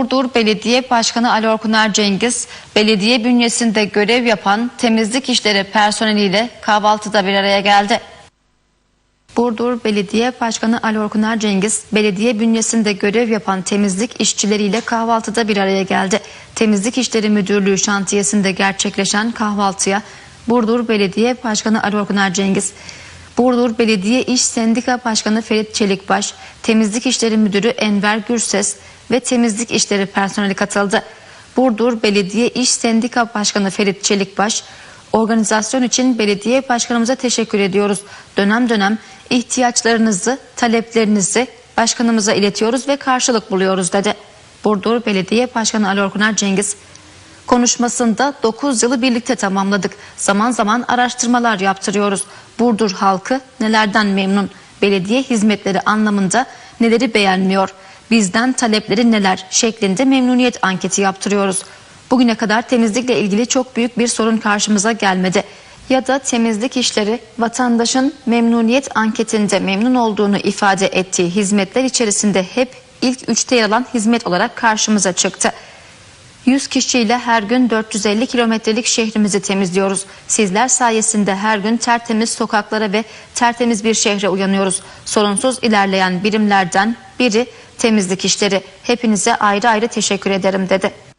Burdur Belediye Başkanı Ali Orkuner Cengiz, belediye bünyesinde görev yapan temizlik işleri personeliyle kahvaltıda bir araya geldi. Burdur Belediye Başkanı Ali Orkuner Cengiz, belediye bünyesinde görev yapan temizlik işçileriyle kahvaltıda bir araya geldi. Temizlik İşleri Müdürlüğü şantiyesinde gerçekleşen kahvaltıya Burdur Belediye Başkanı Ali Orkuner Cengiz, Burdur Belediye İş Sendika Başkanı Ferit Çelikbaş, Temizlik İşleri Müdürü Enver Gürses ve Temizlik İşleri personeli katıldı. Burdur Belediye İş Sendika Başkanı Ferit Çelikbaş, organizasyon için belediye başkanımıza teşekkür ediyoruz. Dönem dönem ihtiyaçlarınızı, taleplerinizi başkanımıza iletiyoruz ve karşılık buluyoruz dedi. Burdur Belediye Başkanı Ali Orkuner Cengiz, Konuşmasında 9 yılı birlikte tamamladık. Zaman zaman araştırmalar yaptırıyoruz. Burdur halkı nelerden memnun? Belediye hizmetleri anlamında neleri beğenmiyor? Bizden talepleri neler şeklinde memnuniyet anketi yaptırıyoruz. Bugüne kadar temizlikle ilgili çok büyük bir sorun karşımıza gelmedi. Ya da temizlik işleri vatandaşın memnuniyet anketinde memnun olduğunu ifade ettiği hizmetler içerisinde hep ilk üçte yer alan hizmet olarak karşımıza çıktı. 100 kişiyle her gün 450 kilometrelik şehrimizi temizliyoruz. Sizler sayesinde her gün tertemiz sokaklara ve tertemiz bir şehre uyanıyoruz. Sorunsuz ilerleyen birimlerden biri temizlik işleri. Hepinize ayrı ayrı teşekkür ederim dedi.